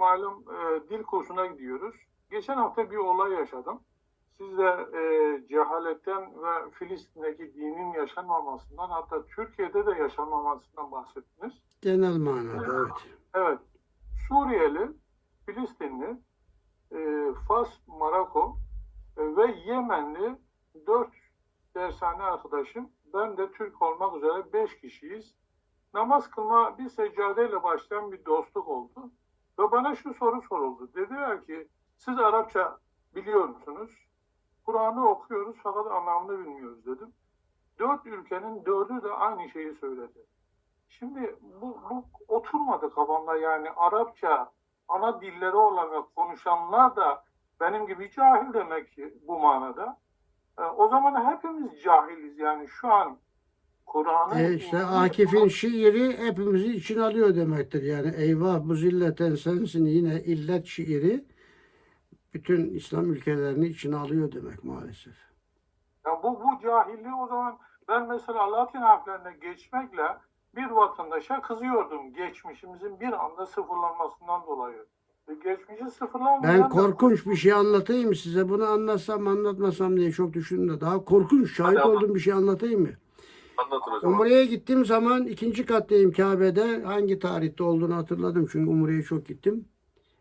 malum e, dil kursuna gidiyoruz. Geçen hafta bir olay yaşadım. Siz de e, cehaletten ve Filistin'deki dinin yaşanmamasından hatta Türkiye'de de yaşanmamasından bahsettiniz. Genel manada evet. Evet. Suriyeli, Filistinli, e, Fas, Maroko e, ve Yemenli dört dershane arkadaşım. Ben de Türk olmak üzere beş kişiyiz. Namaz kılma bir seccadeyle başlayan bir dostluk oldu. Ve bana şu soru soruldu. Dediler ki siz Arapça biliyor musunuz? Kur'an'ı okuyoruz fakat anlamını bilmiyoruz dedim. Dört ülkenin dördü de aynı şeyi söyledi. Şimdi bu, bu oturmadı kafamda yani Arapça ana dilleri olan ve konuşanlar da benim gibi cahil demek ki bu manada. E, o zaman hepimiz cahiliz yani şu an Kur'an'ı E işte Akif'in şiiri hepimizi içine alıyor demektir. Yani eyvah bu zilleten sensin yine illet şiiri bütün İslam ülkelerini içine alıyor demek maalesef. Ya bu, bu cahilliği o zaman ben mesela Latin harflerine geçmekle bir vatandaşa kızıyordum geçmişimizin bir anda sıfırlanmasından dolayı. E, Geçmişi sıfırlanmadan Ben da- korkunç bir şey anlatayım size? Bunu anlatsam anlatmasam diye çok düşündüm de daha korkunç şahit Hadi olduğum bir şey anlatayım mı? Anlatın hocam. Umre'ye gittiğim zaman ikinci kattayım Kabe'de. Hangi tarihte olduğunu hatırladım çünkü Umre'ye çok gittim.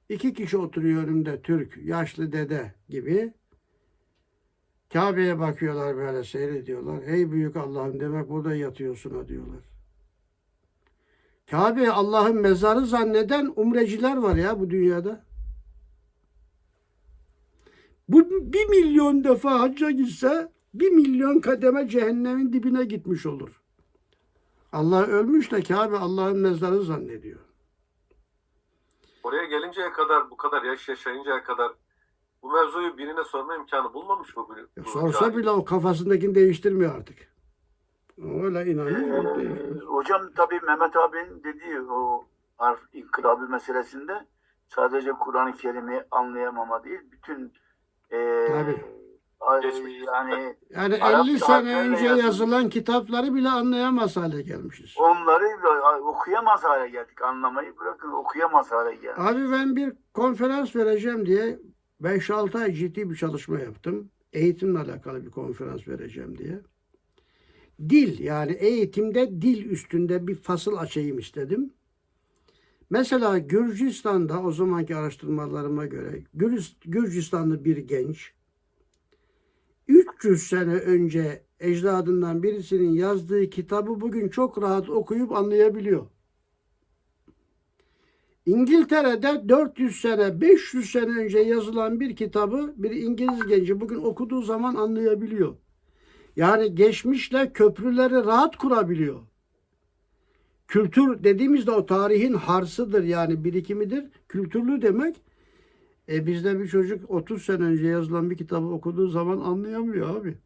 İki kişi oturuyor önümde Türk, yaşlı dede gibi. Kabe'ye bakıyorlar böyle seyrediyorlar. Ey büyük Allah'ım demek burada yatıyorsun diyorlar. Kabe'yi Allah'ın mezarı zanneden umreciler var ya bu dünyada. Bu bir milyon defa hacca gitse bir milyon kademe cehennemin dibine gitmiş olur. Allah ölmüş de Kabe Allah'ın mezarı zannediyor. Oraya gelinceye kadar bu kadar yaş yaşayıncaya kadar bu mevzuyu birine sorma imkanı bulmamış mı? Bu, bu sorsa cahil? bile o kafasındakini değiştirmiyor artık. Öyle inanıyor. o Ee, değişmez. hocam tabii Mehmet abinin dediği o harf inkılabı meselesinde sadece Kur'an-ı Kerim'i anlayamama değil, bütün e, Tabii. Geçmiş. yani Yani Arapça 50 sene önce yazılmış. yazılan kitapları bile anlayamaz hale gelmişiz. onları bile okuyamaz hale geldik. Anlamayı bırakın okuyamaz hale geldik. Abi ben bir konferans vereceğim diye 5-6 ay ciddi bir çalışma yaptım. Eğitimle alakalı bir konferans vereceğim diye. Dil yani eğitimde dil üstünde bir fasıl açayım istedim. Mesela Gürcistan'da o zamanki araştırmalarıma göre Gürcist- Gürcistanlı bir genç 300 sene önce ecdadından birisinin yazdığı kitabı bugün çok rahat okuyup anlayabiliyor. İngiltere'de 400 sene, 500 sene önce yazılan bir kitabı bir İngiliz genci bugün okuduğu zaman anlayabiliyor. Yani geçmişle köprüleri rahat kurabiliyor. Kültür dediğimizde o tarihin harsıdır yani birikimidir. Kültürlü demek. E bizde bir çocuk 30 sene önce yazılan bir kitabı okuduğu zaman anlayamıyor abi.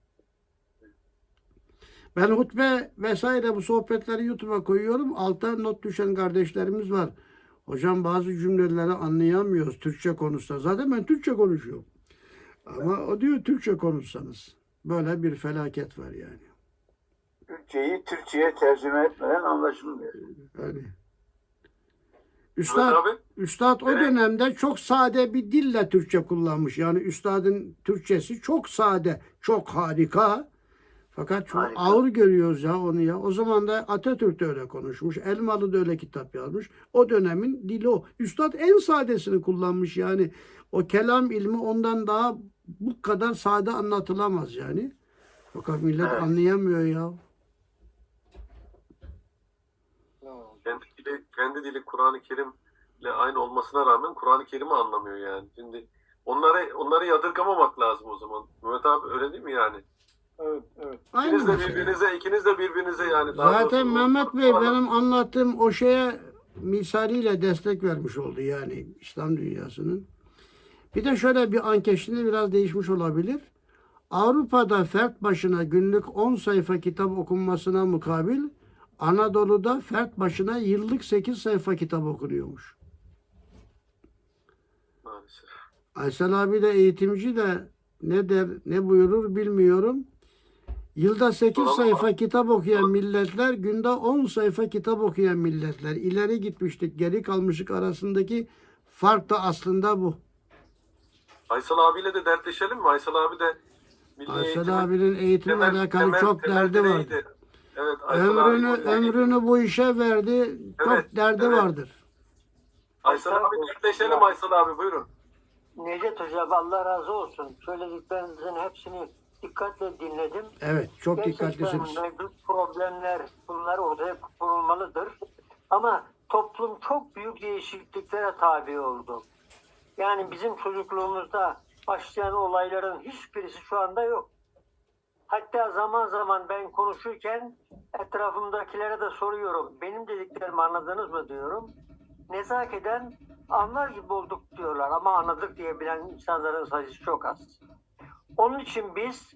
Ben hutbe vesaire bu sohbetleri YouTube'a koyuyorum. Alta not düşen kardeşlerimiz var. Hocam bazı cümleleri anlayamıyoruz Türkçe konuşsa. Zaten ben Türkçe konuşuyorum. Ama o diyor Türkçe konuşsanız. Böyle bir felaket var yani. Türkçeyi Türkçe'ye tercüme etmeden anlaşılmıyor. Yani. Üstad, abi Üstad o Evet. dönemde çok sade bir dille Türkçe kullanmış. Yani üstadın Türkçesi çok sade, çok harika. Fakat çok Harika. ağır görüyoruz ya onu ya. O zaman da Atatürk de öyle konuşmuş. Elmalı da öyle kitap yazmış. O dönemin dili o. Üstad en sadesini kullanmış yani. O kelam ilmi ondan daha bu kadar sade anlatılamaz yani. Fakat millet Evet. anlayamıyor ya. Kendi dili, Kur'an-ı Kerim'le aynı olmasına rağmen Kur'an-ı Kerim'i anlamıyor yani. Şimdi onları onları yadırgamamak lazım o zaman. Mehmet abi öyle değil mi yani? Evet, evet. Aynı İkiniz de mesele. birbirinize, ikiniz de birbirinize yani. daha Zaten doğrusu- Mehmet Bey benim anlattığım o şeye misaliyle destek vermiş oldu yani İslam dünyasının. Bir de şöyle bir anket şimdi biraz değişmiş olabilir. Avrupa'da fert başına günlük 10 sayfa kitap okunmasına mukabil Anadolu'da fert başına yıllık 8 sayfa kitap okunuyormuş. Maalesef. Aysel abi de eğitimci de ne der ne buyurur bilmiyorum. Yılda 8 Doğru. sayfa kitap okuyan milletler, günde 10 sayfa kitap okuyan milletler. İleri gitmiştik, geri kalmışlık arasındaki Fark da aslında bu. Aysal abiyle de dertleşelim mi? Aysal abi de Milli Aysel Eğitim'in abinin eğitimle temel- alakalı temel- çok temel derdi direğiydi. vardı. Evet, Aysal abi Ömrünü bu- ömrünü bu işe verdi. Çok Evet, derdi evet. vardır. Aysal abi dertleşelim Aysal abi buyurun. Necdet Hocam Allah razı olsun. Söylediklerinizin hepsini dikkatle dinledim. Evet, çok Gerçekten dikkatlisiniz. mevcut problemler bunlar ortaya konulmalıdır. Ama toplum çok büyük değişikliklere tabi oldu. Yani bizim çocukluğumuzda başlayan olayların hiçbirisi şu anda yok. Hatta zaman zaman ben konuşurken etrafımdakilere de soruyorum. Benim dediklerimi anladınız mı diyorum. Nezaketen anlar gibi olduk diyorlar ama anladık diyebilen insanların sayısı çok az. Onun için biz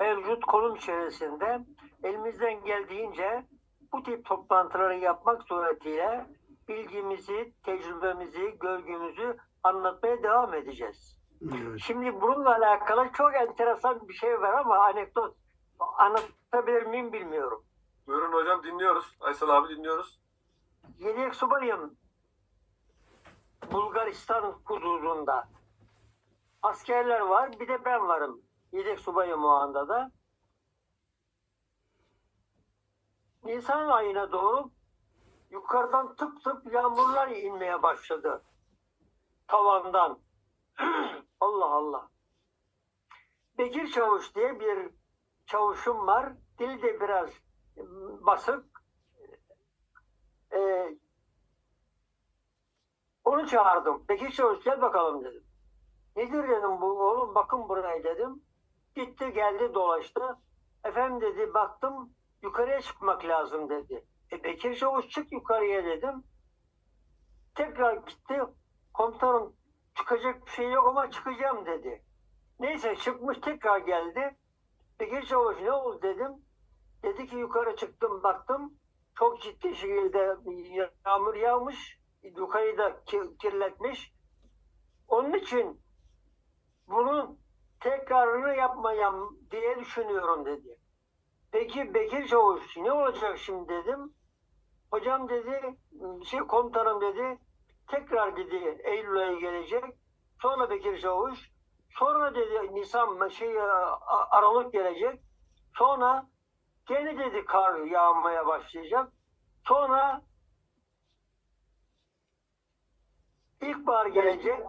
mevcut konum içerisinde elimizden geldiğince bu tip toplantıları yapmak suretiyle bilgimizi, tecrübemizi, görgümüzü anlatmaya devam edeceğiz. Evet. Şimdi bununla alakalı çok enteresan bir şey var ama anekdot anlatabilir miyim bilmiyorum. Buyurun hocam dinliyoruz. Aysal abi dinliyoruz. Yedek subayım Bulgaristan hududunda. Askerler var bir de ben varım. Yedek subayım o anda da. Nisan ayına doğru yukarıdan tıp tıp yağmurlar inmeye başladı. Tavandan. Allah Allah. Bekir Çavuş diye bir çavuşum var. Dili de biraz basık. Ee, onu çağırdım. Bekir Çavuş gel bakalım dedim. Nedir dedim bu oğlum bakın buraya dedim. Gitti geldi dolaştı. Efendim dedi baktım yukarıya çıkmak lazım dedi. E Bekir Çavuş çık yukarıya dedim. Tekrar gitti. Komutanım çıkacak bir şey yok ama çıkacağım dedi. Neyse çıkmış tekrar geldi. Bekir Çavuş ne oldu dedim. Dedi ki yukarı çıktım baktım. Çok ciddi şekilde yağmur yağmış. Yukarıyı da ki- kirletmiş. Onun için bunun tekrarını yapmayayım diye düşünüyorum dedi. Peki Bekir Çavuş ne olacak şimdi dedim. Hocam dedi, şey komutanım dedi, tekrar dedi Eylül ayı gelecek. Sonra Bekir Çavuş, sonra dedi Nisan şey A- Aralık gelecek. Sonra gene dedi kar yağmaya başlayacak. Sonra ilkbahar gelecek.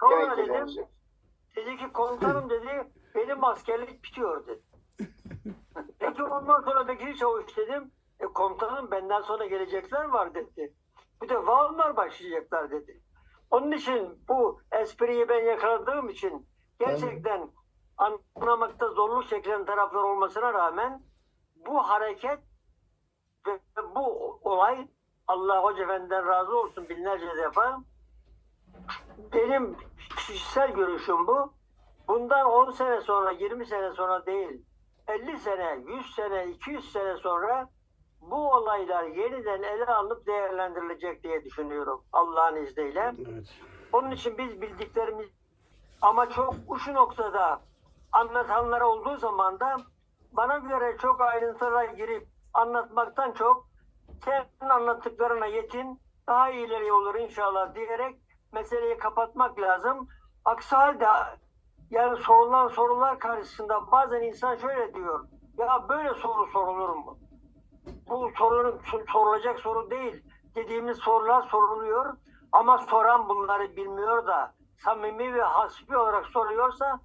Sonra Belki dedim gelecek. Dedi ki komutanım dedi benim askerlik bitiyor dedi. Peki ondan sonra Bekir Çavuş dedim. E komutanım benden sonra gelecekler var dedi. Bir de var başlayacaklar dedi. Onun için bu espriyi ben yakaladığım için gerçekten anlamakta zorluk çekilen taraflar olmasına rağmen bu hareket ve bu olay Allah Hoca Efendi'den razı olsun binlerce defa benim kişisel görüşüm bu. Bundan 10 sene sonra, 20 sene sonra değil, 50 sene, 100 sene, 200 sene sonra bu olaylar yeniden ele alınıp değerlendirilecek diye düşünüyorum Allah'ın izniyle. Evet. Onun için biz bildiklerimiz ama çok uçu noktada anlatanlar olduğu zaman da bana göre çok ayrıntılara girip anlatmaktan çok senin anlattıklarına yetin daha ileri olur inşallah diyerek meseleyi kapatmak lazım. Aksi halde yani sorulan sorular karşısında bazen insan şöyle diyor. Ya böyle soru sorulur mu? Bu sorunun sorulacak soru değil. Dediğimiz sorular soruluyor ama soran bunları bilmiyor da samimi ve hasbi olarak soruyorsa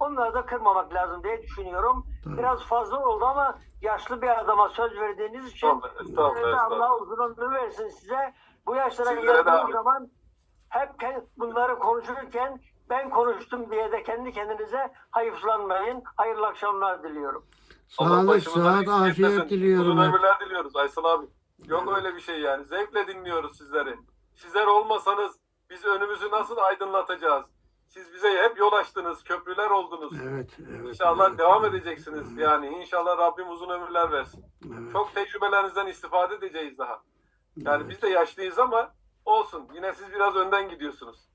onları da kırmamak lazım diye düşünüyorum. Tabii. Biraz fazla oldu ama yaşlı bir adama söz verdiğiniz için Estağfurullah, Allah uzun ömür versin size. Bu yaşlara geldiğiniz zaman hep bunları konuşurken ben konuştum diye de kendi kendinize hayıflanmayın. Hayırlı akşamlar diliyorum. Sağlık, sıhhat, etmesin. afiyet diliyorum. Uzun ömürler diliyoruz Aysal abi. Yok öyle bir şey yani. Zevkle dinliyoruz sizleri. Sizler olmasanız biz önümüzü nasıl aydınlatacağız? Siz bize hep yol açtınız, köprüler oldunuz. Evet, evet. İnşallah evet. devam edeceksiniz. Yani inşallah Rabbim uzun ömürler versin. Evet, Çok tecrübelerinizden istifade edeceğiz daha. Yani evet. biz de yaşlıyız ama olsun. Yine siz biraz önden gidiyorsunuz.